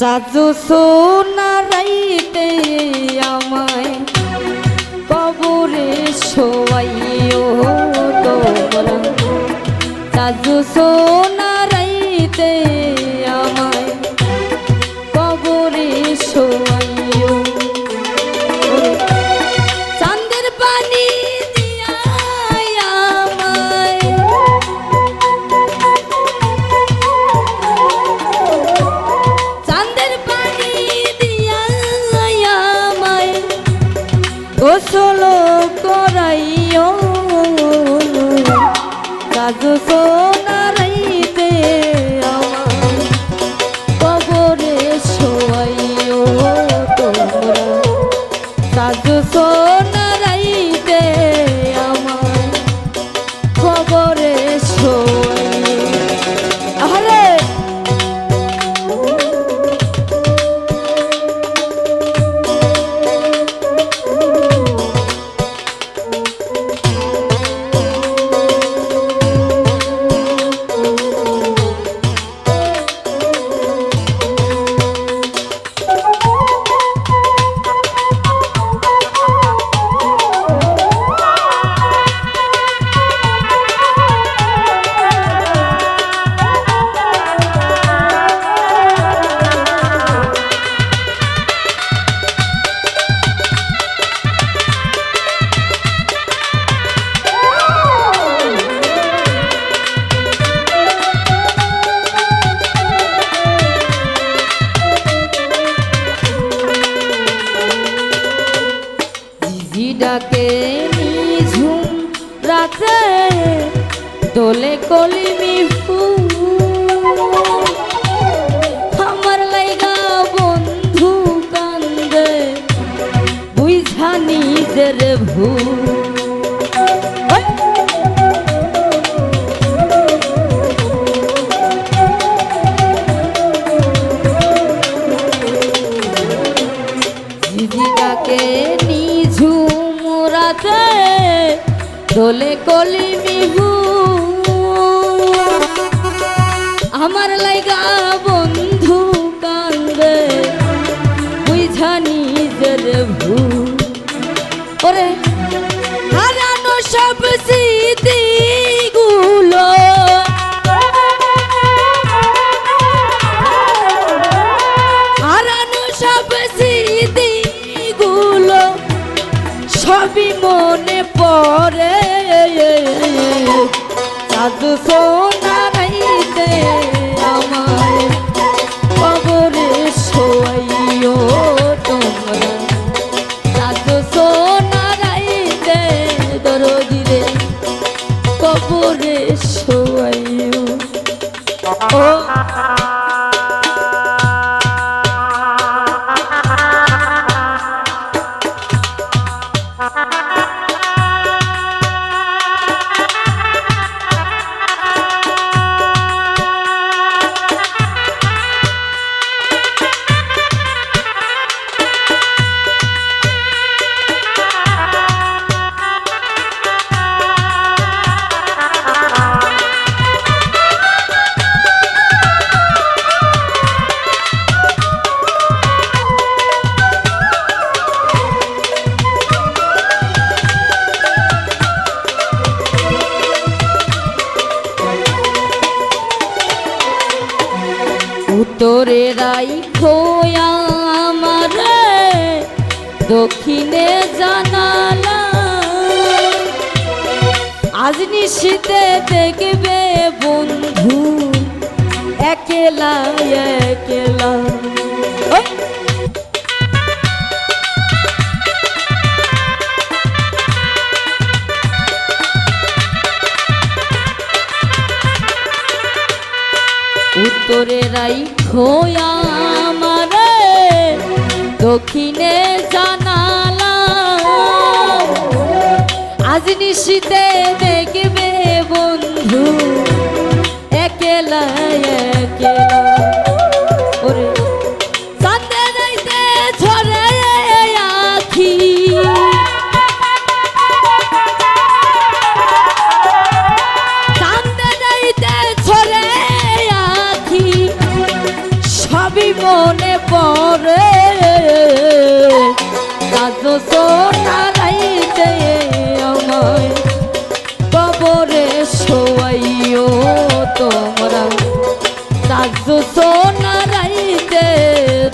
সাজু সোনারাইতে আমায় কবরে শোয়াইও তোমরা। সাজু সোনারাইতে আমায় দোলে কলি মিহু। আমার লাইগা বন্ধু কান্দে বুঝা নিজের ভু ওরে হারানো সব স্মৃতিগুলো সোনারাইতে আমায় কবরে শোয়াইও তোমরা। সাধু সোনারাইতে দরদিরে কবরে শোয়াইও। ও দক্ষিণে জানালা আজ নিশীতে দেখবে বন্ধু একেলা একেলা। ওই! রাই রাইখো আমার দক্ষিণে জানালা আজ নিশিতে দেখবে বন্ধু একেলা একেলা।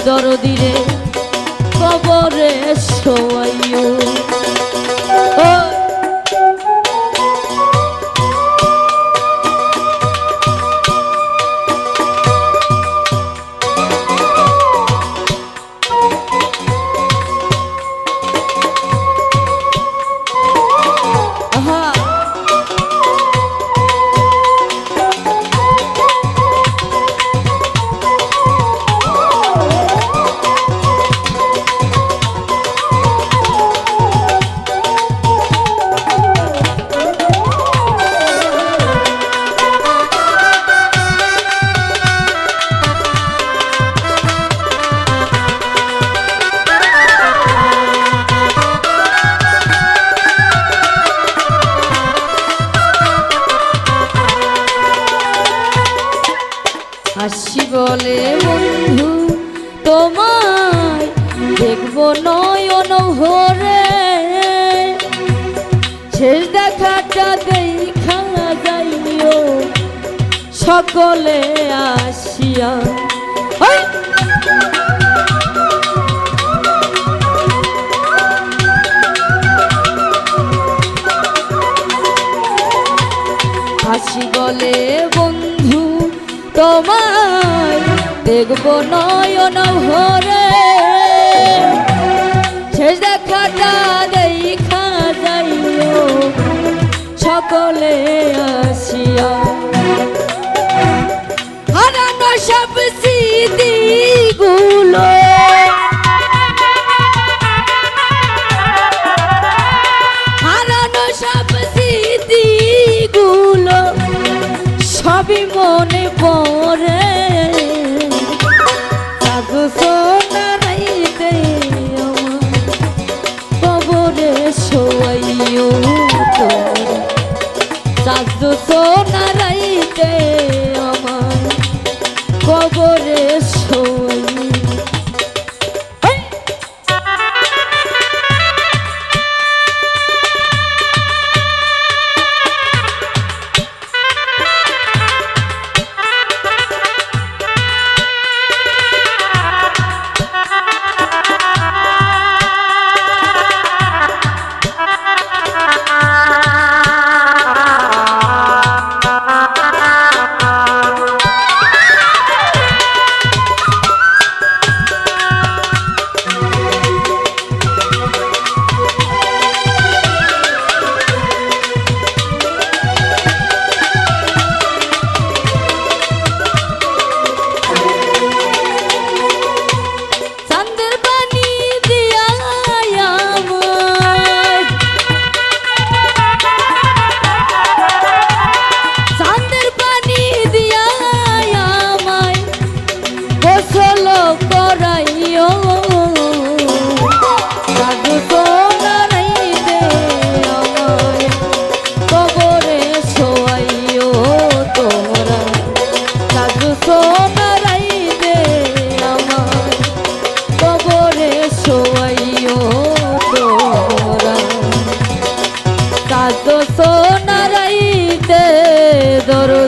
দরদিরে কবরে সবাইও হাসি বলে বন্ধু তোমায় দেখব নয় ভরে। শেষ দেখাটা দেখা যাইও সকলে আসিয়া দেখব নয়ন হরে শেষ দেখাটা দেখা যাইও সকলে আস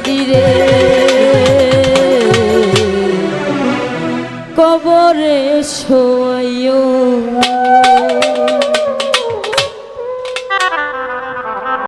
নদীরে